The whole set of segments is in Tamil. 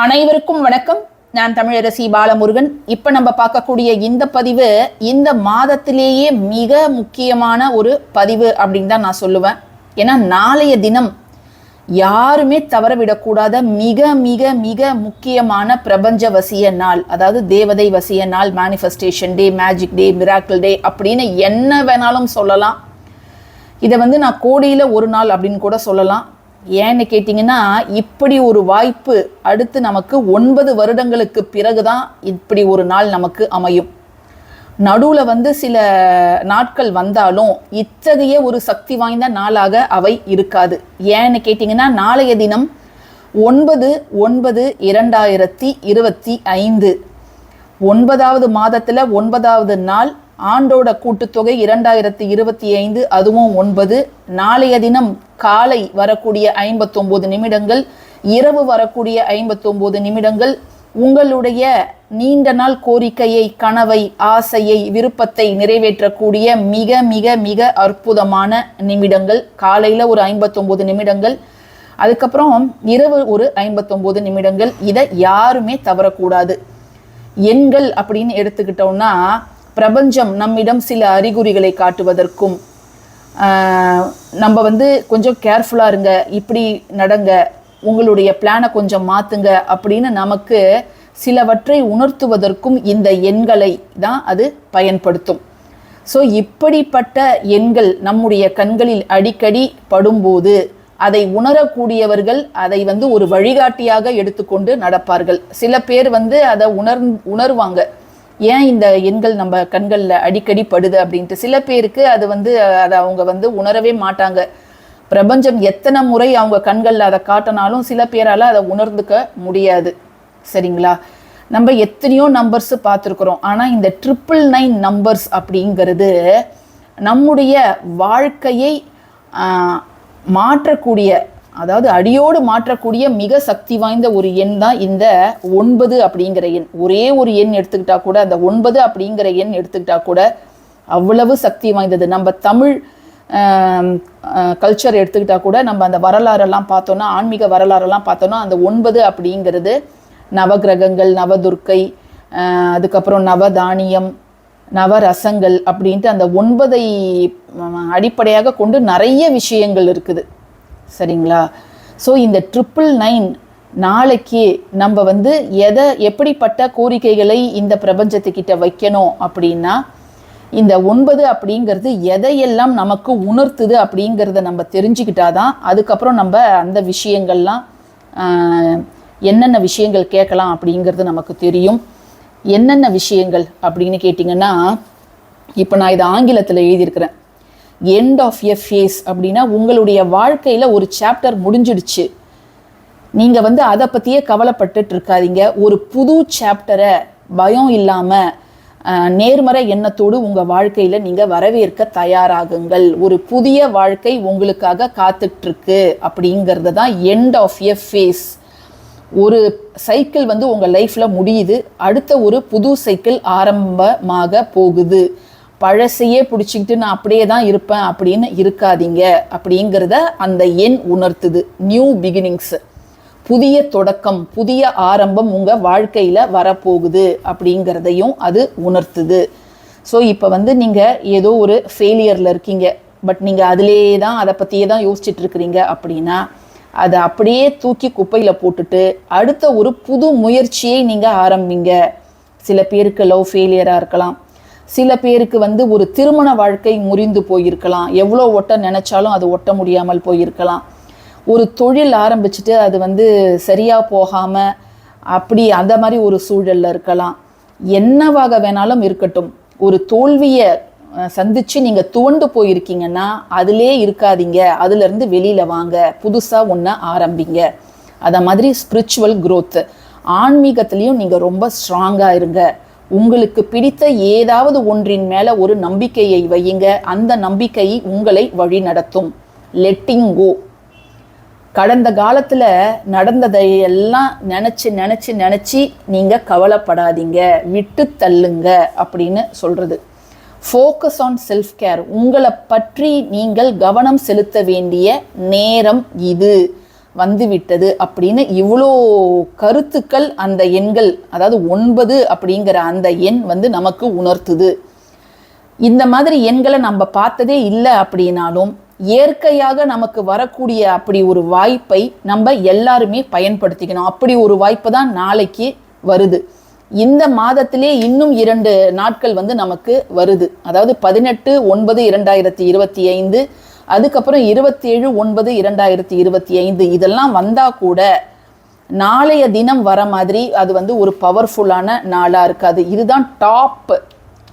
அனைவருக்கும் வணக்கம். நான் தமிழரசி பாலமுருகன். இப்போ நம்ம பார்க்கக்கூடிய இந்த பதிவு இந்த மாதத்திலேயே மிக முக்கியமான ஒரு பதிவு அப்படின்னு தான் நான் சொல்லுவேன். ஏன்னா நாளைய தினம் யாருமே தவற விடக்கூடாத மிக மிக மிக முக்கியமான பிரபஞ்ச வசிய நாள் அதாவது தேவதை வசிய நாள் manifestation day magic day miracle day அப்படின்னு என்ன வேணாலும் சொல்லலாம். இதை வந்து நான் கோடியில் ஒரு நாள் அப்படின்னு கூட சொல்லலாம். ஏன்னு கேட்டிங்கன்னா இப்படி ஒரு வாய்ப்பு அடுத்து நமக்கு ஒன்பது வருடங்களுக்கு பிறகு தான் இப்படி ஒரு நாள் நமக்கு அமையும். நடுவில் வந்து சில நாட்கள் வந்தாலும் இத்தகைய ஒரு சக்தி வாய்ந்த நாளாக அவை இருக்காது. ஏன்னு கேட்டிங்கன்னா நாளைய தினம் ஒன்பது ஒன்பது இரண்டாயிரத்தி இருபத்தி ஐந்து. ஒன்பதாவது மாதத்தில் ஒன்பதாவது நாள் ஆண்டோட கூட்டுத்தொகை இரண்டாயிரத்தி இருபத்தி ஐந்து அதுவும் ஒன்பது. நாளைய தினம் காலை வரக்கூடிய ஐம்பத்தொம்போது நிமிடங்கள் இரவு வரக்கூடிய ஐம்பத்தொம்போது நிமிடங்கள் உங்களுடைய நீண்ட நாள் கோரிக்கையை கனவை ஆசையை விருப்பத்தை நிறைவேற்றக்கூடிய மிக மிக மிக அற்புதமான நிமிடங்கள். காலையில் ஒரு ஐம்பத்தொம்போது நிமிடங்கள் அதுக்கப்புறம் இரவு ஒரு ஐம்பத்தொம்போது நிமிடங்கள். இதை யாருமே தவறக்கூடாது. எண்கள் அப்படின்னு எடுத்துக்கிட்டோம்னா பிரபஞ்சம் நம்மிடம் சில அறிகுறிகளை காட்டுவதற்கும் நம்ம வந்து கொஞ்சம் கேர்ஃபுல்லாக இருங்க இப்படி நடங்க உங்களுடைய பிளானை கொஞ்சம் மாற்றுங்க அப்படின்னு நமக்கு சிலவற்றை உணர்த்துவதற்கும் இந்த எண்களை தான் அது பயன்படுத்தும். ஸோ இப்படிப்பட்ட எண்கள் நம்முடைய கண்களில் அடிக்கடி படும்போது அதை உணரக்கூடியவர்கள் அதை வந்து ஒரு வழிகாட்டியாக எடுத்துக்கொண்டு நடப்பார்கள். சில பேர் வந்து அதை உணர் உணர்வாங்க. ஏன் இந்த எண்கள் நம்ம கண்களில் அடிக்கடி படுது அப்படின்ட்டு? சில பேருக்கு அது வந்து அதை அவங்க வந்து உணரவே மாட்டாங்க. பிரபஞ்சம் எத்தனை முறை அவங்க கண்களில் அதை காட்டினாலும் சில பேரால் அதை உணர்ந்துக்க முடியாது. சரிங்களா? நம்ம எத்தனையோ நம்பர்ஸ் பார்த்துருக்குறோம். ஆனால் இந்த ட்ரிபிள் நைன் நம்பர்ஸ் அப்படிங்கிறது நம்முடைய வாழ்க்கையை மாற்றக்கூடிய அதாவது அடியோடு மாற்றக்கூடிய மிக சக்தி வாய்ந்த ஒரு எண் தான் இந்த ஒன்பது அப்படிங்கிற எண். ஒரே ஒரு எண் எடுத்துக்கிட்டா கூட அந்த ஒன்பது அப்படிங்கிற எண் எடுத்துக்கிட்டா கூட அவ்வளவு சக்தி வாய்ந்தது. நம்ம தமிழ் கல்ச்சர் எடுத்துக்கிட்டா கூட நம்ம அந்த வரலாறெல்லாம் பார்த்தோன்னா ஆன்மீக வரலாறெல்லாம் பார்த்தோன்னா அந்த ஒன்பது அப்படிங்கிறது நவகிரகங்கள் நவதுர்க்கை அதுக்கப்புறம் நவதானியம் நவரசங்கள் அப்படின்ட்டு அந்த ஒன்பதை அடிப்படையாக கொண்டு நிறைய விஷயங்கள் இருக்குது. சரிங்களா? ஸோ இந்த ட்ரிபிள் நைன் நாளைக்கு நம்ம வந்து எதை எப்படிப்பட்ட கோரிக்கைகளை இந்த பிரபஞ்சத்துக்கிட்ட வைக்கணும் அப்படின்னா இந்த ஒன்பது அப்படிங்கிறது எதையெல்லாம் நமக்கு உணர்த்துது அப்படிங்கிறத நம்ம தெரிஞ்சுக்கிட்டாதான் அதுக்கப்புறம் நம்ம அந்த விஷயங்கள்லாம் என்னென்ன விஷயங்கள் கேட்கலாம் அப்படிங்கிறது நமக்கு தெரியும். என்னென்ன விஷயங்கள் அப்படின்னு கேட்டிங்கன்னா இப்போ நான் இதை ஆங்கிலத்தில் எழுதியிருக்கிறேன். எண்ட் ஆஃப் எ ஃபேஸ் அப்படின்னா உங்களுடைய வாழ்க்கையில் ஒரு சாப்டர் முடிஞ்சிடுச்சு. நீங்கள் வந்து அதை பற்றியே கவலைப்பட்டுட்டு இருக்காதீங்க ஒரு புது சாப்டரை பயம் இல்லாமல் நேர்மறை எண்ணத்தோடு உங்கள் வாழ்க்கையில் நீங்கள் வரவேற்க தயாராகுங்கள். ஒரு புதிய வாழ்க்கை உங்களுக்காக காத்துட்ருக்கு அப்படிங்கிறது தான் எண்ட் ஆஃப் எ ஃபேஸ் ஒரு சைக்கிள் வந்து உங்கள் லைஃப்பில் முடியுது. அடுத்த ஒரு புது சைக்கிள் ஆரம்பமாக போகுது. பழசையே பிடிச்சிக்கிட்டு நான் அப்படியே தான் இருப்பேன் அப்படின்னு இருக்காதீங்க அப்படிங்கிறத அந்த எண் உணர்த்துது. நியூ பிகினிங்ஸ் புதிய தொடக்கம் புதிய ஆரம்பம் உங்கள் வாழ்க்கையில் வரப்போகுது அப்படிங்கிறதையும் அது உணர்த்துது. ஸோ இப்போ வந்து நீங்கள் ஏதோ ஒரு ஃபெயிலியரில் இருக்கீங்க. பட் நீங்கள் அதிலே தான் அதை பற்றியே தான் யோசிச்சுட்டு இருக்கிறீங்க அப்படின்னா அதை அப்படியே தூக்கி குப்பையில் போட்டுட்டு அடுத்த ஒரு புது முயற்சியை நீங்கள் ஆரம்பிங்க. சில பேருக்கு லவ் ஃபெயிலியராக இருக்கலாம். சில பேருக்கு வந்து ஒரு திருமண வாழ்க்கை முறிந்து போயிருக்கலாம். எவ்வளோ ஒட்ட நினைச்சாலும் அது ஒட்ட முடியாமல் போயிருக்கலாம். ஒரு தொழில் ஆரம்பிச்சுட்டு அது வந்து சரியாக போகாமல் அப்படி அந்த மாதிரி ஒரு சூழலில் இருக்கலாம். என்னவாக வேணாலும் இருக்கட்டும். ஒரு தோல்வியை சந்தித்து நீங்கள் துவண்டு போயிருக்கீங்கன்னா அதிலே இருக்காதீங்க. அதுலேருந்து வெளியில் வாங்க. புதுசாக ஒன்று ஆரம்பிங்க. அதை மாதிரி ஸ்பிரிச்சுவல் growth. ஆன்மீகத்துலேயும் நீங்கள் ரொம்ப ஸ்ட்ராங்காக இருங்க. உங்களுக்கு பிடித்த ஏதாவது ஒன்றின் மேல ஒரு நம்பிக்கையை வையுங்க. அந்த நம்பிக்கை உங்களை வழி நடத்தும். லெட்டிங் கோ கடந்த காலத்துல நடந்ததை எல்லாம் நினைச்சு நினைச்சு நினைச்சு நீங்க கவலைப்படாதீங்க. விட்டு தள்ளுங்க அப்படின்னு சொல்றது. ஃபோக்கஸ் ஆன் செல்ஃப் கேர் உங்களை பற்றி நீங்கள் கவனம் செலுத்த வேண்டிய நேரம் இது. வந்துவிட்டது அப்படின்னு இவ்வளோ கருத்துக்கள் அந்த எண்கள் அதாவது ஒன்பது அப்படிங்கிற அந்த எண் வந்து நமக்கு உணர்த்துது. இந்த மாதிரி எண்களை நம்ம பார்த்ததே இல்லை அப்படின்னாலும் இயற்கையாக நமக்கு வரக்கூடிய அப்படி ஒரு வாய்ப்பை நம்ம எல்லாருமே பயன்படுத்திக்கணும். அப்படி ஒரு வாய்ப்பு தான் நாளைக்கு வருது. இந்த மாதத்திலே இன்னும் இரண்டு நாட்கள் வந்து நமக்கு வருது. அதாவது பதினெட்டு ஒன்பது இரண்டாயிரத்தி இருபத்தி ஐந்து அதுக்கப்புறம் இருபத்தேழு ஒன்பது இரண்டாயிரத்தி இருபத்தி ஐந்து இதெல்லாம் வந்தா கூட நாளைய தினம் வர மாதிரி அது வந்து ஒரு பவர்ஃபுல்லான நாளா இருக்காது. இதுதான் டாப்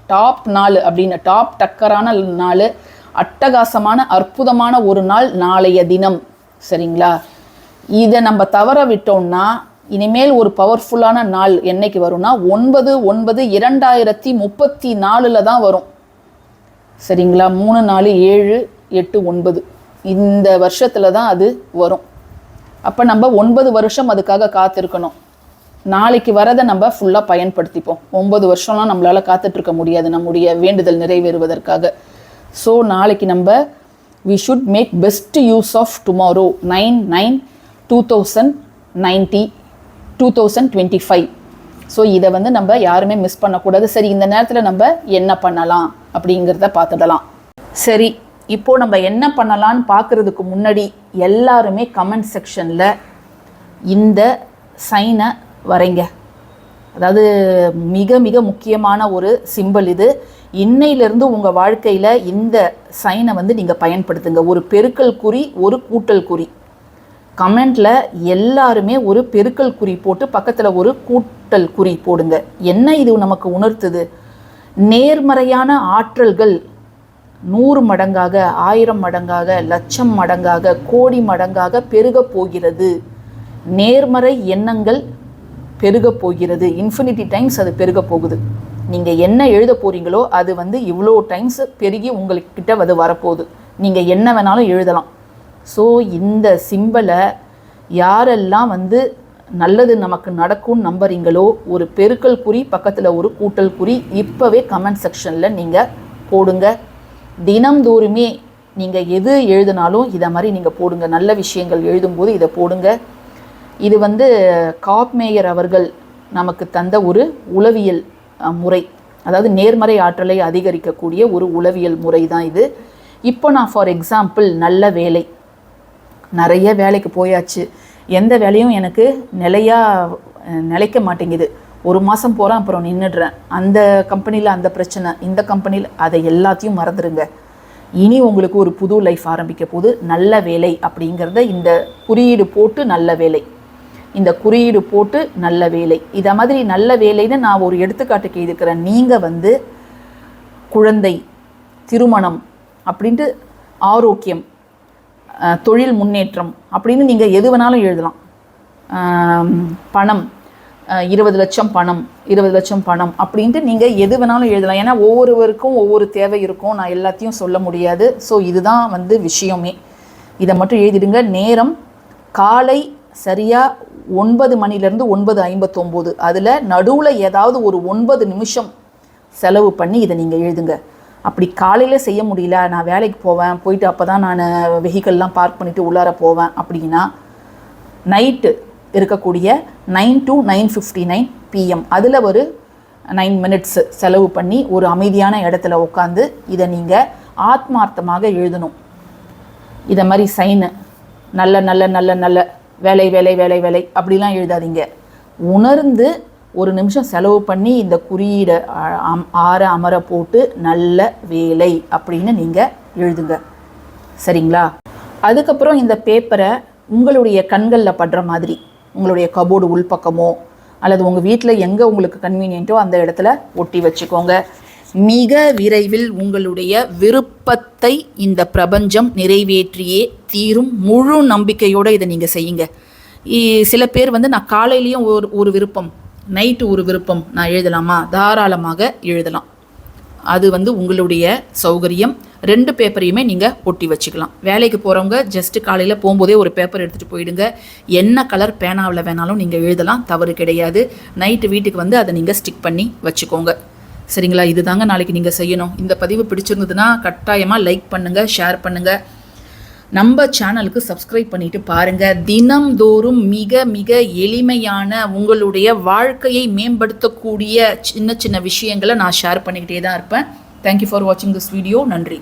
டாப் நாள் அப்படின்னு டாப் டக்கரான நாள். அட்டகாசமான அற்புதமான ஒரு நாள் நாளைய தினம். சரிங்களா? இதை நம்ம தவற விட்டோம்னா இனிமேல் ஒரு பவர்ஃபுல்லான நாள் என்னைக்கு வரும்னா ஒன்பது ஒன்பது இரண்டாயிரத்தி முப்பத்தி நாலில் தான் வரும். சரிங்களா? மூணு நாலு ஏழு எட்டு ஒன்பது. இந்த வருஷத்தில் தான் அது வரும். அப்போ நம்ம ஒன்பது வருஷம் அதுக்காக காத்திருக்கணும். நாளைக்கு வரதை நம்ம ஃபுல்லாக பயன்படுத்திப்போம். ஒன்பது வருஷம்லாம் நம்மளால் காத்துட்ருக்க முடியாது. நம்முடைய வேண்டுதல் நிறைவேறுவதற்காக. ஸோ நாளைக்கு நம்ம we should make best use of tomorrow nine nine two thousand ninety two thousand twenty five so இதை வந்து நம்ம யாருமே மிஸ் பண்ணக்கூடாது. சரி இந்த நேரத்தில் நம்ம என்ன பண்ணலாம் அப்படிங்கிறத பார்த்துடலாம். சரி இப்போ நம்ம என்ன பண்ணலாம்னு பார்க்குறதுக்கு முன்னாடி எல்லாருமே கமெண்ட் செக்ஷனில் இந்த சைனை வரைங்க. அதாவது மிக மிக முக்கியமான ஒரு சிம்பல் இது. இன்னையிலிருந்து உங்கள் வாழ்க்கையில் இந்த சைனை வந்து நீங்கள் பயன்படுத்துங்க. ஒரு பெருக்கல் குறி ஒரு கூட்டல் குறி. கமெண்ட்டில் எல்லாருமே ஒரு பெருக்கல் குறி போட்டு பக்கத்தில் ஒரு கூட்டல் குறி போடுங்க. என்ன இது நமக்கு உணர்த்துது? நேர்மறையான ஆற்றல்கள் நூறு மடங்காக ஆயிரம் மடங்காக லட்சம் மடங்காக கோடி மடங்காக பெருகப் போகிறது. நேர்மறை எண்ணங்கள் பெருகப் போகிறது. இன்ஃபினிட்டி டைம்ஸ் அது பெருகப் போகுது. நீங்கள் என்ன எழுத போகிறீங்களோ அது வந்து இவ்வளோ டைம்ஸ் பெருகி உங்கள்கிட்ட அது வரப்போகுது. நீங்கள் என்ன வேணாலும் எழுதலாம். ஸோ இந்த சிம்பலை யாரெல்லாம் வந்து நல்லது நமக்கு நடக்கும்னு நம்புறீங்களோ ஒரு பெருக்கல் குறி பக்கத்தில் ஒரு கூட்டல் குறி இப்போவே கமெண்ட் செக்ஷனில் நீங்கள் போடுங்க. தினம்தோறுமே நீங்கள் எது எழுதினாலும் இதை மாதிரி நீங்கள் போடுங்க. நல்ல விஷயங்கள் எழுதும்போது இதை போடுங்க. இது வந்து காப்மேயர் அவர்கள் நமக்கு தந்த ஒரு உளவியல் முறை. அதாவது நேர்மறை ஆற்றலை அதிகரிக்கக்கூடிய ஒரு உளவியல் முறை தான் இது. இப்போ நான் ஃபார் எக்ஸாம்பிள் நல்ல வேலை. நிறைய வேலைக்கு போயாச்சு. எந்த வேலையும் எனக்கு நிலையா நிலைக்க மாட்டேங்குது. ஒரு மாதம் போகிறேன் அப்புறம் நின்றுடுறேன் அந்த கம்பெனியில் அந்த பிரச்சனை இந்த கம்பெனியில் அதை எல்லாத்தையும் மறந்துடுங்க இனி உங்களுக்கு ஒரு புது லைஃப் ஆரம்பிக்க போது நல்ல வேலை அப்படிங்கிறத இந்த குறியீடு போட்டு நல்ல வேலை. இந்த குறியீடு போட்டு நல்ல வேலை. இதை மாதிரி நல்ல வேலைன்னு நான் ஒரு எடுத்துக்காட்டுக்கு இருக்கிறேன் நீங்கள் வந்து குழந்தை திருமணம் அப்படின்ட்டு ஆரோக்கியம் தொழில் முன்னேற்றம் அப்படின்னு நீங்கள் எது வேணாலும் எழுதலாம். பணம் இருபது லட்சம் பணம் இருபது லட்சம் பணம் அப்படின்ட்டு நீங்கள் எது வேணாலும் எழுதலாம். ஏன்னா ஒவ்வொருவருக்கும் ஒவ்வொரு தேவை இருக்கும். நான் எல்லாத்தையும் சொல்ல முடியாது. ஸோ இதுதான் வந்து விஷயமே. இதை மட்டும் எழுதிடுங்க. நேரம் காலை சரியாக ஒன்பது மணிலேருந்து ஒன்பது ஐம்பத்தொம்போது. அதில் நடுவில் ஏதாவது ஒரு ஒன்பது நிமிஷம் செலவு பண்ணி இதை நீங்கள் எழுதுங்க. அப்படி காலையில் செய்ய முடியல. நான் வேலைக்கு போவேன். போயிட்டு அப்போ தான் நான் வெஹிக்கல்லாம் பார்க் பண்ணிவிட்டு உள்ளார போவேன் அப்படின்னா நைட்டு இருக்கக்கூடிய nine to nine fifty nine PM அதில் ஒரு நைன் மினிட்ஸ் செலவு பண்ணி ஒரு அமைதியான இடத்துல உட்காந்து இதை நீங்கள் ஆத்மார்த்தமாக எழுதணும். இதை மாதிரி சைனு நல்ல நல்ல நல்ல நல்ல வேலை வேலை வேலை வேலை அப்படிலாம் எழுதாதீங்க. உணர்ந்து ஒரு நிமிஷம் செலவு பண்ணி இந்த குறியீடை ஆற அமர போட்டு நல்ல வேலை அப்படின்னு நீங்கள் எழுதுங்க. சரிங்களா? அதுக்கப்புறம் இந்த பேப்பரை உங்களுடைய கண்களில் படுற மாதிரி. உங்களுடைய கபோர்டு உள்பக்கமோ அல்லது உங்கள் வீட்டில் எங்கே உங்களுக்கு கன்வீனியன்ட்டோ அந்த இடத்துல ஒட்டி வச்சுக்கோங்க. மிக விரைவில் உங்களுடைய விருப்பத்தை இந்த பிரபஞ்சம் நிறைவேற்றியே தீரும் முழு நம்பிக்கையோடு இதை நீங்கள் செய்யுங்க. சில பேர் வந்து நான் காலையிலையும் ஒரு ஒரு விருப்பம் நைட்டு ஒரு விருப்பம் நான் எழுதலாமா? தாராளமாக எழுதலாம். அது வந்து உங்களுடைய சௌகரியம். ரெண்டு பேப்பரையுமே நீங்கள் ஒட்டி வச்சுக்கலாம். வேலைக்கு போகிறவங்க ஜஸ்ட் காலையில் போகும்போதே ஒரு பேப்பர் எடுத்துகிட்டு போயிடுங்க. என்ன கலர் பேனாவில் வேணாலும் நீங்கள் எழுதலாம். தவறு கிடையாது. நைட்டு வீட்டுக்கு வந்து அதை நீங்கள் ஸ்டிக் பண்ணி வச்சுக்கோங்க. சரிங்களா? இதுதாங்க நாளைக்கு நீங்கள் செய்யணும். இந்த பதிவு பிடிச்சிருந்ததுன்னா கட்டாயமாக லைக் பண்ணுங்கள் ஷேர் பண்ணுங்கள் நம்ம சேனலுக்கு சப்ஸ்கிரைப் பண்ணிட்டு பாருங்க. தினம்தோறும் மிக மிக எளிமையான உங்களுடைய வாழ்க்கையை மேம்படுத்தக்கூடிய சின்ன சின்ன விஷயங்களை நான் ஷேர் பண்ணிக்கிட்டே தான் இருப்பேன். தேங்க்யூ ஃபார் வாட்சிங் திஸ் வீடியோ நன்றி.